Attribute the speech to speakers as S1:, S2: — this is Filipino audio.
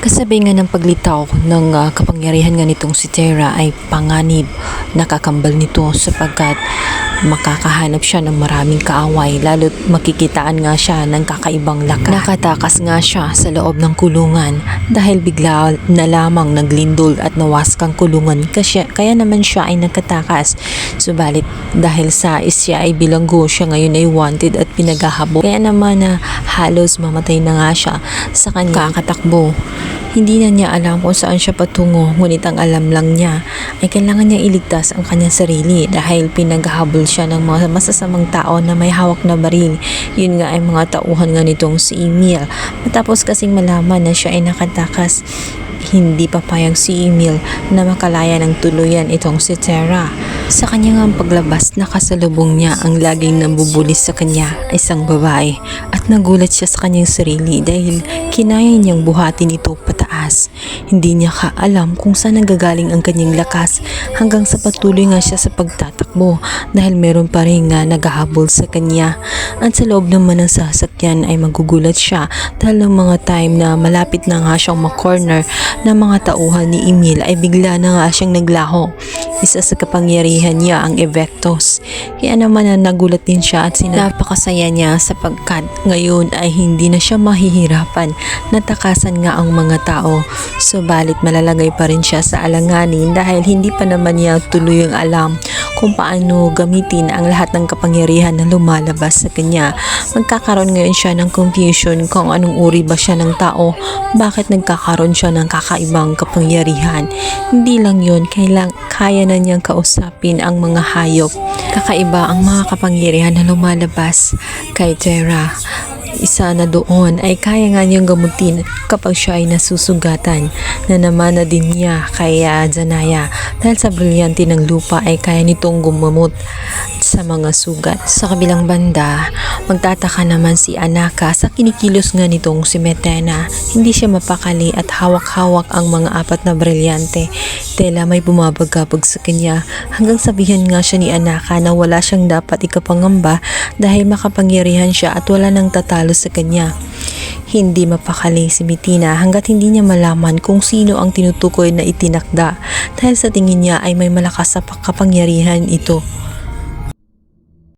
S1: Kasabay nga ng paglitaw ng ah, kapangyarihan nga nitong si Terra ay panganib nakakambal nito sapagkat makakahanap siya ng maraming kaaway lalo't makikitaan nga siya ng kakaibang lakas. Nakatakas nga siya sa loob ng kulungan dahil bigla na lamang naglindol at nawaskang kulungan kasi, kaya naman siya ay nagkatakas. Subalit dahil sa isya ay bilanggo siya ngayon ay wanted at pinaghahabol. Kaya naman na halos mamatay na nga siya sa kanyang kakatakbo. Hindi na niya alam kung saan siya patungo, ngunit ang alam lang niya ay kailangan niya iligtas ang kanyang sarili dahil pinaghahabol siya ng mga masasamang tao na may hawak na baril. Yun nga ay mga tauhan nga nitong si Emil. Matapos kasing malaman na siya ay nakatakas, hindi papayag si Emil na makalaya ng tuluyan itong si Terra. Sa kanyang paglabas, nakasalubong niya ang laging nambubulis sa kanya, isang babae. At nagulat siya sa kanyang sarili dahil kinaya niyang buhatin ito pataas. Hindi niya ka alam kung saan nanggagaling ang kanyang lakas hanggang sa patuloy nga siya sa pagtatakbo dahil meron pa rin nga naghahabol sa kanya. At sa loob naman ng sasakyan ay magugulat siya dahil ng mga time na malapit na nga siyang makorner ng mga tauhan ni Emil ay bigla na nga siyang naglaho. Isa sa kapangyarihan niya ang Evectos. Kaya naman na nagulat din siya at sinapakasaya niya sapagkat ngayon ay hindi na siya mahihirapan. Natakasan nga ang mga tao. Subalit malalagay pa rin siya sa alanganin dahil hindi pa naman niya tuluyang alam kung paano gamitin ang lahat ng kapangyarihan na lumalabas sa kanya. Magkakaroon ngayon siya ng confusion kung anong uri ba siya ng tao, bakit nagkakaroon siya ng kakaibang kapangyarihan. Hindi lang yun, kailang, kaya na niyang kausapin ang mga hayop. Kakaiba ang mga kapangyarihan na lumalabas kay Terra. Isa na doon ay kaya nga niyang gamutin kapag siya ay nasusugatan. Na naman na din niya kay ah, Zanaya dahil sa brilyante ng lupa ay kaya nitong gumamot sa mga sugat. Sa kabilang banda, magtataka naman si Anaka sa kinikilos nga nitong si Metena. Hindi siya mapakali at hawak-hawak ang mga apat na brilyante. Tela may bumabagabag sa kanya hanggang sabihan nga siya ni Anaka na wala siyang dapat ikapangamba dahil makapangyarihan siya at wala nang tatalo sa kanya. Hindi mapakali si Mitina hanggat hindi niya malaman kung sino ang tinutukoy na itinakda dahil sa tingin niya ay may malakas sa kapangyarihan ito.